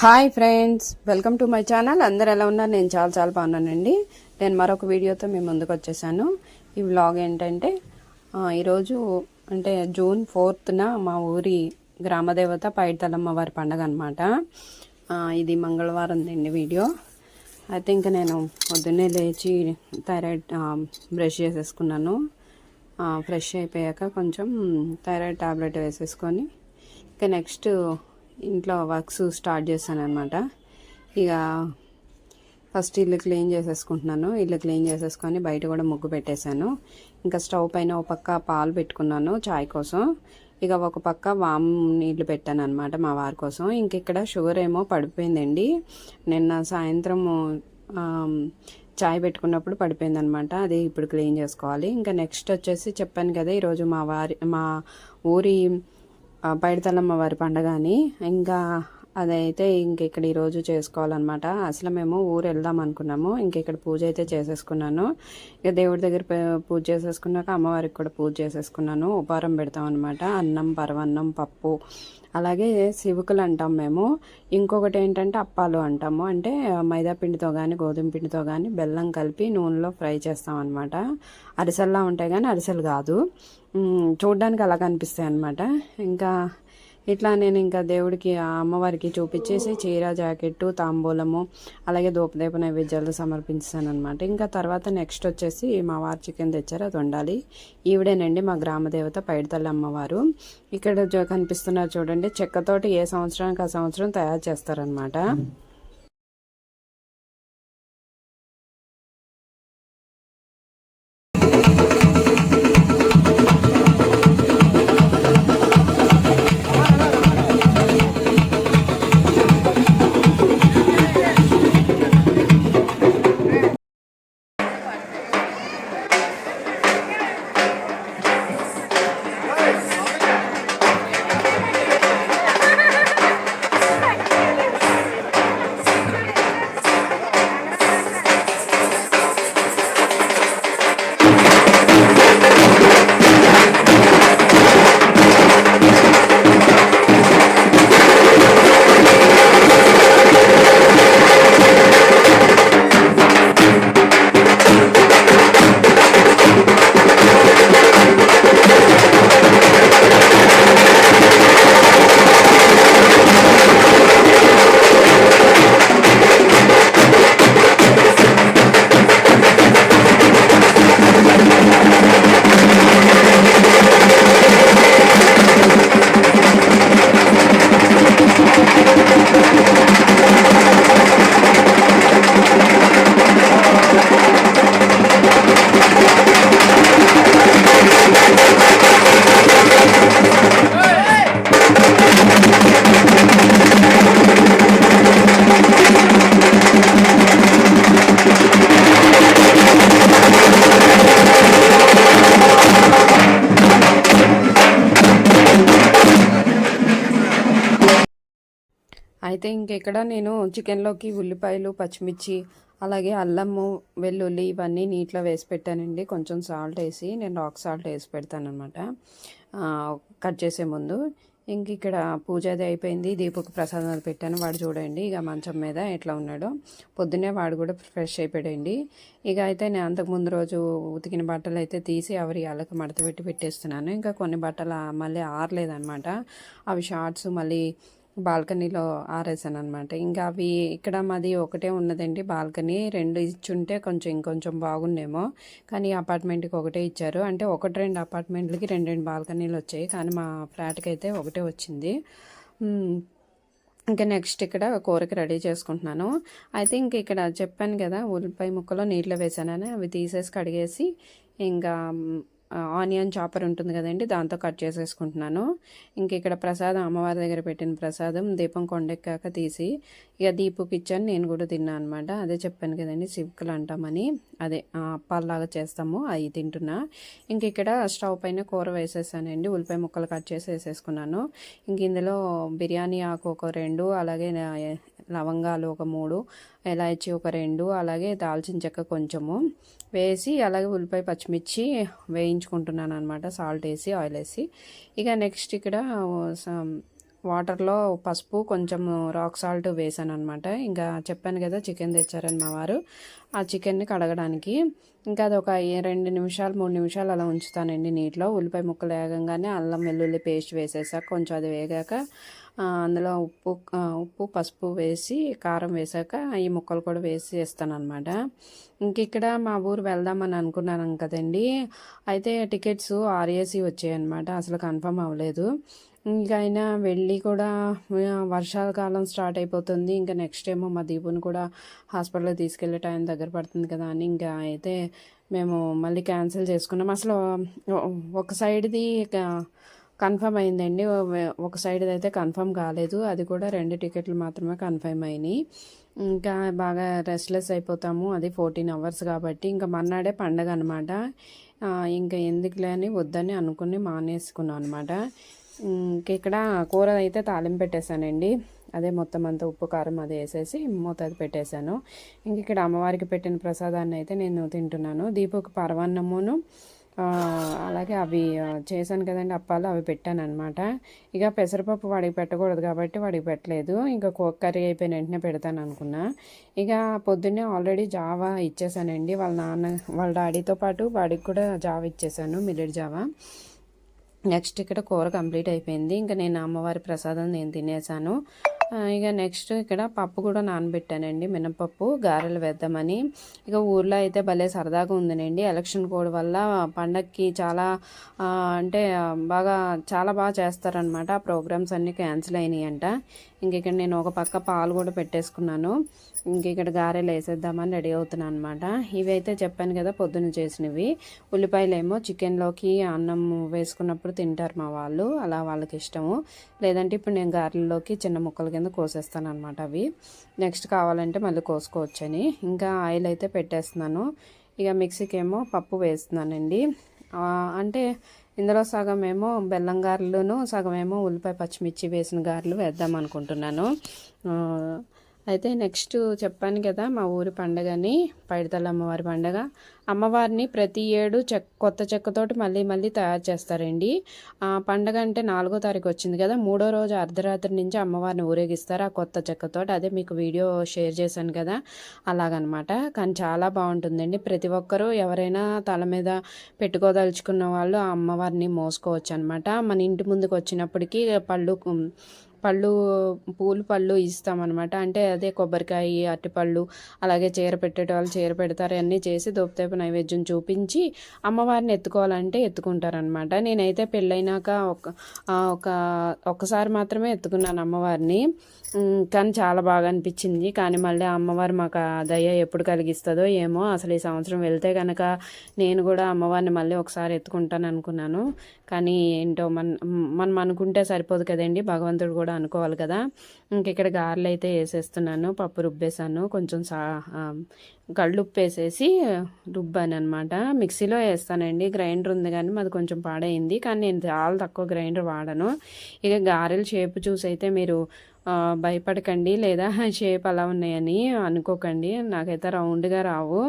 Hi friends welcome to my channel. అందరు ఎలా ఉన్నారు? నేను చాలా చాలా బాగున్నానండి. నేను మరొక వీడియోతో మేము ముందుకు వచ్చేసాను. ఈ వ్లాగ్ ఏంటంటే ఈరోజు అంటే జూన్ ఫోర్త్న మా ఊరి గ్రామదేవత పైడితలమ్మ వారి పండగ అనమాట ఇది మంగళవారం అండి వీడియో. అయితే ఇంకా నేను పొద్దున్నే లేచి థైరాయిడ్ బ్రష్ చేసేసుకున్నాను. ఫ్రెష్ అయిపోయాక కొంచెం థైరాయిడ్ టాబ్లెట్ వేసేసుకొని ఇంకా నెక్స్ట్ ఇంట్లో వర్క్స్ స్టార్ట్ చేశాను అనమాట ఇక ఫస్ట్ ఇల్లు క్లీన్ చేసేసుకుంటున్నాను. ఇల్లు క్లీన్ చేసేసుకొని బయట కూడా ముగ్గు పెట్టేశాను. ఇంకా స్టవ్ పైన ఒక పక్క పాలు పెట్టుకున్నాను చాయ్ కోసం. ఇక ఒక పక్క వామ్ నీళ్ళు పెట్టాను అనమాట మా వారి కోసం. ఇంక ఇక్కడ షుగర్ ఏమో పడిపోయిందండి. నిన్న సాయంత్రం చాయ్ పెట్టుకున్నప్పుడు పడిపోయింది అనమాట అది ఇప్పుడు క్లీన్ చేసుకోవాలి. ఇంకా నెక్స్ట్ వచ్చేసి చెప్పాను కదా ఈరోజు మా వారి మా ఊరి పైడితల్లమ్మ వారి పండగ అని. ఇంకా అదైతే ఇంక ఇక్కడ ఈరోజు చేసుకోవాలన్నమాట. అసలు మేము ఊరు వెళ్దాం అనుకున్నాము. ఇంక ఇక్కడ పూజ అయితే చేసేసుకున్నాను. ఇక దేవుడి దగ్గర పూజ చేసేసుకున్నాక అమ్మవారికి కూడా పూజ చేసేసుకున్నాను. ఉపారం పెడతాం అనమాట అన్నం పరవన్నం పప్పు. అలాగే శివుకులు అంటాం మేము. ఇంకొకటి ఏంటంటే అప్పాలు అంటాము. అంటే మైదా పిండితో కానీ గోధుమ పిండితో కానీ బెల్లం కలిపి నూనెలో ఫ్రై చేస్తాం అనమాట అరిసెల్లా ఉంటాయి కానీ అరిసెలు కాదు. చూడడానికి చూడ్డానికి అలా కనిపిస్తాయి అనమాట ఇంకా ఇట్లా నేను ఇంకా దేవుడికి ఆ అమ్మవారికి చూపించేసి చీర జాకెట్టు తాంబూలము అలాగే దూపదీప నైవేద్యాలు సమర్పించాను అనమాట ఇంకా తర్వాత నెక్స్ట్ వచ్చేసి మా వారు చికెన్ తెచ్చారు అది వండాలి. ఈవిడేనండి మా గ్రామ దేవత పైడితల్లి అమ్మవారు. ఇక్కడ కనిపిస్తున్నారు చూడండి చెక్కతోటి ఏ సంవత్సరానికి ఆ సంవత్సరం తయారు చేస్తారనమాట అయితే ఇంక ఇక్కడ నేను చికెన్లోకి ఉల్లిపాయలు పచ్చిమిర్చి అలాగే అల్లము వెల్లుల్లి ఇవన్నీ నీటిలో వేసి పెట్టానండి. కొంచెం సాల్ట్ వేసి నేను రాక్ సాల్ట్ వేసి పెడతానమాట కట్ చేసే ముందు ఇంక ఇక్కడ పూజ అది అయిపోయింది. దీపకు ప్రసాదం అది పెట్టాను. వాడు చూడండి ఇక మంచం మీద ఎట్లా ఉన్నాడో. పొద్దున్నే వాడు కూడా ఫ్రెష్ అయిపోయాడండి. ఇక అయితే నేను అంతకు ముందు రోజు ఉతికిన బట్టలు అయితే తీసి ఎవరి అలక మడత పెట్టి పెట్టేస్తున్నాను. ఇంకా కొన్ని బట్టలు మళ్ళీ ఆరలేదనమాట అవి షార్ట్స్ మళ్ళీ బాల్కనీలో ఆరేసాను అనమాట ఇంకా అవి ఇక్కడ మాది ఒకటే ఉన్నదండి. బాల్కనీ రెండు ఇచ్చుంటే కొంచెం ఇంకొంచెం బాగుండేమో. కానీ అపార్ట్మెంట్కి ఒకటే ఇచ్చారు. అంటే ఒకటి రెండు అపార్ట్మెంట్లకి రెండు రెండు బాల్కనీలు వచ్చాయి. కానీ మా ఫ్లాట్కి అయితే ఒకటే వచ్చింది. ఇంకా నెక్స్ట్ ఇక్కడ కూరకి రెడీ చేసుకుంటున్నాను. అయితే ఇంక ఇక్కడ చెప్పాను కదా ఉల్లిపాయ ముక్కలో నీటిలో వేసానని అవి తీసేసి కడిగేసి ఇంకా ఆనియన్ చాపర్ ఉంటుంది కదండి దాంతో కట్ చేసేసుకుంటున్నాను. ఇంక ఇక్కడ ప్రసాదం అమ్మవారి దగ్గర పెట్టిన ప్రసాదం దీపం కొండెక్కాక తీసి ఇక దీపుకి ఇచ్చాను నేను కూడా తిన్నాను అనమాట అదే చెప్పాను కదండి సివ్కలు అంటామని. అదే అప్పాల్లాగా చేస్తాము అవి తింటున్నా. ఇంక ఇక్కడ స్టవ్ పైన కూర వేసేసానండి ఉల్లిపాయ ముక్కలు కట్ చేసి వేసేసుకున్నాను. ఇంక ఇందులో బిర్యానీ ఆకు ఒక రెండు అలాగే లవంగాలు ఒక మూడు ఇలాచి ఒక రెండు అలాగే దాల్చిన చెక్క కొంచెము వేసి అలాగే ఉల్లిపాయ పచ్చిమిర్చి వేయించుకుంటున్నాను అనమాట సాల్ట్ వేసి ఆయిల్ వేసి. ఇక నెక్స్ట్ ఇక్కడ స- వాటర్లో పసుపు కొంచెం రాక్ సాల్ట్ వేసాను అనమాట ఇంకా చెప్పాను కదా చికెన్ తెచ్చారని మా వారు. ఆ చికెన్ని కడగడానికి ఇంకా అది ఒక రెండు నిమిషాలు మూడు నిమిషాలు అలా ఉంచుతానండి నీటిలో. ఉల్లిపాయ ముక్కలు వేగంగానే అల్లం వెల్లుల్లి పేస్ట్ వేసేసాక కొంచెం అది వేగాక అందులో ఉప్పు ఉప్పు పసుపు వేసి కారం వేసాక ఈ ముక్కలు కూడా వేసి వేస్తాను ఇంక ఇక్కడ మా ఊరు వెళ్దామని అనుకున్నాను కదండి. అయితే టికెట్స్ ఆర్ఏసీ వచ్చాయన్నమాట. అసలు కన్ఫర్మ్ అవ్వలేదు. ఇంకైనా అయినా వెళ్ళి కూడా వర్షాకాలం స్టార్ట్ అయిపోతుంది. ఇంకా నెక్స్ట్ ఏమో మా దీపుని కూడా హాస్పిటల్కి తీసుకెళ్ళే టైం దగ్గర పడుతుంది కదా అని ఇంకా అయితే మేము మళ్ళీ క్యాన్సిల్ చేసుకున్నాం. అసలు ఒక సైడ్ది కన్ఫర్మ్ అయిందండి. ఒక సైడ్ అయితే కన్ఫర్మ్ కాలేదు. అది కూడా రెండు టికెట్లు మాత్రమే కన్ఫర్మ్ అయినాయి. ఇంకా బాగా రెస్ట్లెస్ అయిపోతాము. అది ఫోర్టీన్ అవర్స్ కాబట్టి ఇంకా మన్నాడే పండగ అనమాట ఇంకా ఎందుకులే అని వద్దని అనుకుని మానేసుకున్నాను అనమాట ఇక్కడ కూర అయితే తాలింపు పెట్టేశానండి అదే మొత్తం అంతా ఉప్పు కారం అది వేసేసి మూత పెట్టేశాను. ఇంక ఇక్కడ అమ్మవారికి పెట్టిన ప్రసాదాన్ని అయితే నేను తింటున్నాను. దీపకు పరవాన్నమును అలాగే అవి చేశాను కదండి అప్పాలు అవి పెట్టాను అనమాట ఇక పెసరపప్పు వాడికి పెట్టకూడదు కాబట్టి వాడికి పెట్టలేదు. ఇంకా కో- కర్రీ అయిపోయిన వెంటనే పెడతాను అనుకున్నా ఇక పొద్దున్నే ఆల్రెడీ జావా ఇచ్చేసానండి. వాళ్ళ నాన్న వాళ్ళ డాడీతో పాటు వాడికి కూడా జావా ఇచ్చేసాను మిల్లెడ్ జావా. నెక్స్ట్ ఇక్కడ కూర కంప్లీట్ అయిపోయింది. ఇంకా నేను అమ్మవారి ప్రసాదం నేను తినేసాను ఇక నెక్స్ట్ ఇక్కడ పప్పు కూడా నానబెట్టానండి మినపప్పు గారెలు వేద్దామని. ఇక ఊర్లో అయితే భలే సరదాగా ఉందనండి ఎలక్షన్ కోడ్ వల్ల పండక్కి చాలా అంటే బాగా చాలా బాగా చేస్తారనమాట ఆ ప్రోగ్రామ్స్ అన్నీ క్యాన్సిల్ అయినాయి అంట ఇంక ఇక్కడ నేను ఒక పక్క పాలు కూడా పెట్టేసుకున్నాను. ఇంక ఇక్కడ గారెలు వేసేద్దామని రెడీ అవుతున్నాను అనమాట ఇవి అయితే చెప్పాను కదా పొద్దున్న చేసినవి. ఉల్లిపాయలు ఏమో చికెన్లోకి అన్నం వేసుకున్నప్పుడు తింటారు మా వాళ్ళు. అలా వాళ్ళకి ఇష్టము. లేదంటే ఇప్పుడు నేను గారెల్లోకి చిన్న ముక్కల కింద కోసేస్తాను అనమాట అవి. నెక్స్ట్ కావాలంటే మళ్ళీ కోసుకోవచ్చని. ఇంకా ఆయిల్ అయితే పెట్టేస్తున్నాను. ఇక మిక్సీకి ఏమో పప్పు వేస్తున్నానండి. అంటే ఇందులో సగం ఏమో బెల్లం గారెలును సగం ఏమో ఉల్లిపాయ పచ్చిమిర్చి వేసిన గారెలు వేద్దాం అనుకుంటున్నాను. అయితే నెక్స్ట్ చెప్పాను కదా మా ఊరి పండగని పైడితల్లి అమ్మవారి పండగ. అమ్మవారిని ప్రతి ఏడు చెక్ కొత్త చెక్కతోటి మళ్ళీ మళ్ళీ తయారు చేస్తారండి. ఆ పండగ అంటే నాలుగో తారీఖు వచ్చింది కదా మూడో రోజు అర్ధరాత్రి నుంచి అమ్మవారిని ఊరేగిస్తారు ఆ కొత్త చెక్కతోటి. అదే మీకు వీడియో షేర్ చేశాను కదా అలాగనమాట. కానీ చాలా బాగుంటుందండి. ప్రతి ఒక్కరూ ఎవరైనా తల మీద పెట్టుకోదలుచుకున్న వాళ్ళు ఆ అమ్మవారిని మోసుకోవచ్చు అనమాట మన ఇంటి ముందుకు వచ్చినప్పటికీ పళ్ళు పళ్ళు పూలు పళ్ళు ఇస్తామన్నమాట. అంటే అదే కొబ్బరికాయ అరటిపళ్ళు అలాగే చీర పెట్టేటోళ్ళు చీర పెడతారు అన్నీ చేసి దోపతేపు నైవేద్యం చూపించి అమ్మవారిని ఎత్తుకోవాలంటే ఎత్తుకుంటారనమాట నేనైతే పెళ్ళైనాక ఒక ఒక ఒక్కసారి మాత్రమే ఎత్తుకున్నాను అమ్మవారిని. కానీ చాలా బాగా అనిపించింది. కానీ మళ్ళీ ఆ అమ్మవారు మాకు ఆ దయ ఎప్పుడు కలిగిస్తుందో ఏమో అసలు ఈ సంవత్సరం వెళ్తే కనుక నేను కూడా అమ్మవారిని మళ్ళీ ఒకసారి ఎత్తుకుంటాను అనుకున్నాను. కానీ ఏంటో మన మనం అనుకుంటే సరిపోదు కదండి. భగవంతుడు కూడా అనుకోవాలి కదా. ఇంక ఇక్కడ గారెలు అయితే వేసేస్తున్నాను పప్పు రుబ్బేసాను కొంచెం సా ఆ, కళ్ళుప్పు వేసేసి రుబ్బాను అనమాట మిక్సీలో వేస్తానండి గ్రైండర్ ఉంది కానీ మాది కొంచెం పాడైంది కానీ నేను చాలా తక్కువ గ్రైండర్ వాడను. ఇక గారెల షేప్ చూసి అయితే మీరు భయపడకండి లేదా షేప్ అలా ఉన్నాయని అనుకోకండి. నాకైతే రౌండ్గా రావు.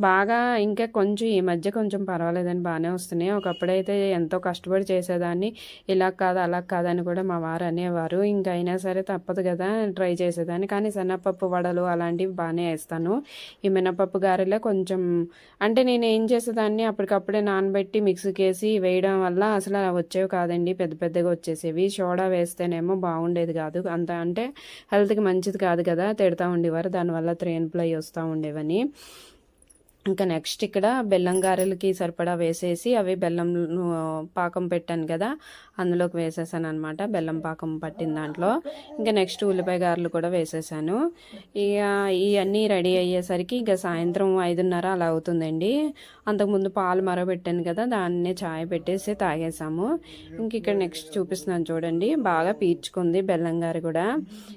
బాగా ఇంకా కొంచెం ఈ మధ్య కొంచెం పర్వాలేదని బాగానే వస్తున్నాయి. ఒకప్పుడైతే ఎంతో కష్టపడి చేసేదాన్ని. ఇలా కాదు అలా కాదని కూడా మా వారు అనేవారు. ఇంకా అయినా సరే తప్పదు కదా ట్రై చేసేదాన్ని. కానీ శనగపప్పు వడలు అలాంటివి బాగానే వేస్తాను. ఈ మినపప్పు గారెలో కొంచెం అంటే నేను ఏం చేసేదాన్ని? అప్పటికప్పుడే నానబెట్టి మిక్సీకి వేసి వేయడం వల్ల అసలు వచ్చేవి కాదండి. పెద్ద పెద్దగా వచ్చేసేవి. సోడా వేస్తేనేమో బాగుండేది కాదు. అంత అంటే హెల్త్కి మంచిది కాదు కదా తిడతా ఉండేవారు. దానివల్ల త్రేన్పులు అవి వస్తూ ఉండేవని. ఇంకా నెక్స్ట్ ఇక్కడ బెల్లం గారెలకి సరిపడా వేసేసి అవి బెల్లం పాకం పెట్టాను కదా అందులోకి వేసేసాను అనమాట బెల్లం పాకం పట్టిన దాంట్లో. ఇంకా నెక్స్ట్ ఉల్లిపాయ గారెలు కూడా వేసేసాను. ఇక ఇవన్నీ రెడీ అయ్యేసరికి ఇక సాయంత్రం ఐదున్నర అలా అవుతుందండి. అంతకుముందు పాలు మరబెట్టాను కదా దాన్నే చాయ్ పెట్టేసి తాగేసాము. ఇంక ఇక్కడ నెక్స్ట్ చూపిస్తున్నాను చూడండి బాగా పీల్చుకుంది బెల్లం గారు కూడా.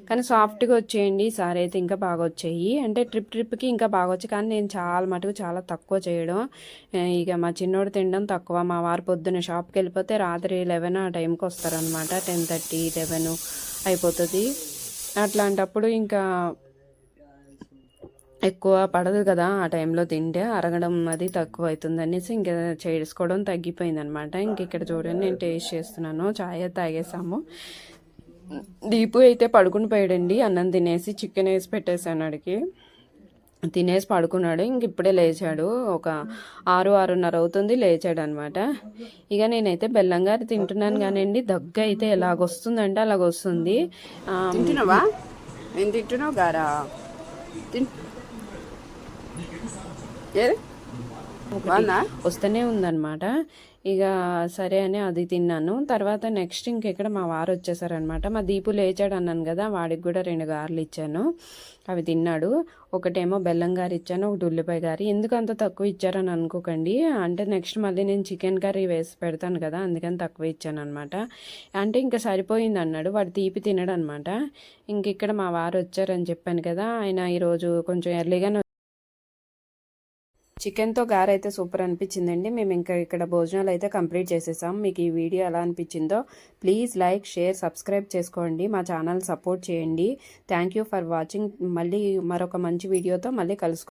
కానీ సాఫ్ట్గా వచ్చేయండి ఈసారి అయితే ఇంకా బాగా వచ్చాయి. అంటే ట్రిప్ ట్రిప్కి ఇంకా బాగా వచ్చాయి కానీ నేను చాలా మటుకు చాలా తక్కువ చేయడం. ఇక మా చిన్నోడు తినడం తక్కువ. మా వారు పొద్దున్న షాప్కి వెళ్ళిపోతే రాత్రి లెవెన్ ఆ టైంకి వస్తారనమాట టెన్ థర్టీ లెవెన్ అయిపోతుంది. అట్లాంటప్పుడు ఇంకా ఎక్కువ పడదు కదా ఆ టైంలో తింటే. అరగడం అది తక్కువ అవుతుంది అనేసి ఇంకా చేసుకోవడం తగ్గిపోయింది అనమాట ఇంక ఇక్కడ చూడండి నేను టేస్ట్ చేస్తున్నాను. చాయ్ తాగేసాము. దీపు అయితే పడుకుని పోయాడండి. అన్నం తినేసి చికెన్ వేసి పెట్టేశాను అడిగి తినేసి పడుకున్నాడు. ఇంక ఇప్పుడే లేచాడు. ఒక ఆరు ఆరున్నర అవుతుంది లేచాడు అనమాట ఇక నేనైతే బెల్లం గారి తింటున్నాను కానివ్వండి దగ్గ అయితే ఎలాగొస్తుందంటే అలాగొస్తుంది. ఆ, తింటున్నావా? నేను తింటున్నావు గారా? వస్తూనే ఉందన్నమాట. ఇక సరే అని అది తిన్నాను. తర్వాత నెక్స్ట్ ఇంకెక్కడ మా వారు వచ్చేసారనమాట మా దీపు లేచాడు అన్నాను కదా వాడికి కూడా రెండు గారెలు ఇచ్చాను. అవి తిన్నాడు. ఒకటేమో బెల్లం గారి ఇచ్చాను ఒకటి ఉల్లిపాయ గారి. ఎందుకు అంత తక్కువ ఇచ్చారని అనుకోకండి. అంటే నెక్స్ట్ మళ్ళీ నేను చికెన్ కర్రీ వేసి పెడతాను కదా అందుకని తక్కువ ఇచ్చాను అనమాట అంటే ఇంకా సరిపోయింది అన్నాడు. వాడు తీపి తినడు అనమాట ఇంక ఇక్కడ మా వారు వచ్చారని చెప్పాను కదా ఆయన ఈరోజు కొంచెం ఎర్లీగానే చికెన్తో గారె అయితే సూపర్ అనిపించిందండి. మేము ఇంకా ఇక్కడ భోజనాలు అయితే కంప్లీట్ చేసేసాం. మీకు ఈ వీడియో ఎలా అనిపించిందో ప్లీజ్ లైక్ షేర్ సబ్స్క్రైబ్ చేసుకోండి. మా ఛానల్ సపోర్ట్ చేయండి. Thank you for watching. మళ్ళీ మరొక మంచి వీడియోతో మళ్ళీ కలుసుకుంటాం